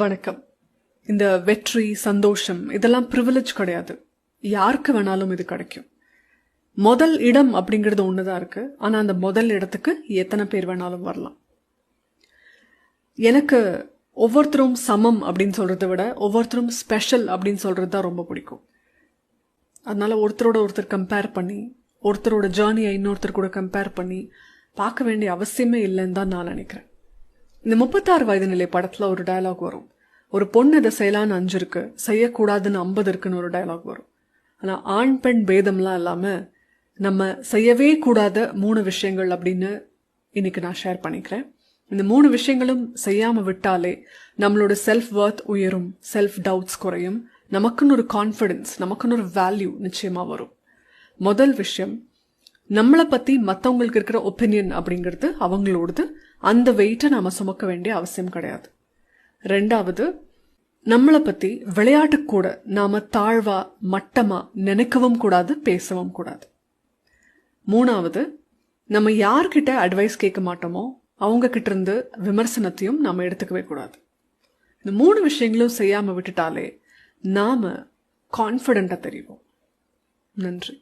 வணக்கம். இந்த வெற்றி சந்தோஷம் இதெல்லாம் ப்ரிவிலேஜ் கிடையாது. யாருக்கு வேணாலும் இது கிடைக்கும். முதல் இடம் அப்படிங்கிறது ஒன்று தான் இருக்குது ஆனால் அந்த முதல் இடத்துக்கு எத்தனை பேர் வேணாலும் வரலாம். எனக்கு ஒவ்வொருத்தரும் சமம் அப்படின்னு சொல்கிறத விட ஒவ்வொருத்தரும் ஸ்பெஷல் அப்படின்னு சொல்கிறது தான் ரொம்ப பிடிக்கும். அதனால் ஒருத்தரோட ஒருத்தர் கம்பேர் பண்ணி ஒருத்தரோட ஜேர்னியை இன்னொருத்தர் கூட கம்பேர் பண்ணி பார்க்க வேண்டிய அவசியமே இல்லைன்னு தான் நான் நினைக்கிறேன். இந்த முப்பத்தாறு வயது நிலை படத்துல ஒரு டயலாக் வரும். ஒரு பொண்ணு இதை செய்யலான்னு அஞ்சு இருக்கு செய்யக்கூடாதுன்னு ஐம்பது இருக்குன்னு ஒரு டயலாக் வரும். ஆனா ஆண் பெண் பேதம்லாம் இல்லாம நம்ம செய்யவே கூடாத மூணு விஷயங்கள் அப்படின்னு இன்னைக்கு நான் ஷேர் பண்ணிக்கிறேன். இந்த மூணு விஷயங்களும் செய்யாம விட்டாலே நம்மளோட செல்ஃப் ஒர்த் உயரும் செல்ஃப் டவுட்ஸ் குறையும் நமக்குன்னு ஒரு கான்ஃபிடென்ஸ் நமக்குன்னு ஒரு வேல்யூ நிச்சயமா வரும். முதல் விஷயம் நம்மளை பற்றி மற்றவங்களுக்கு இருக்கிற ஒப்பீனியன் அப்படிங்கிறது அவங்களோடது. அந்த வெயிட்டை நாம் சுமக்க வேண்டிய அவசியம் கிடையாது. ரெண்டாவது நம்மளை பற்றி விளையாட்டு கூட நாம் தாழ்வா மட்டமாக நினைக்கவும் கூடாது பேசவும் கூடாது. மூணாவது நம்ம யார்கிட்ட அட்வைஸ் கேட்க மாட்டோமோ அவங்க இருந்து விமர்சனத்தையும் நாம் எடுத்துக்கவே கூடாது. இந்த மூணு விஷயங்களும் செய்யாமல் விட்டுட்டாலே நாம் கான்ஃபிடெண்ட்டாக தெரிவோம். நன்றி.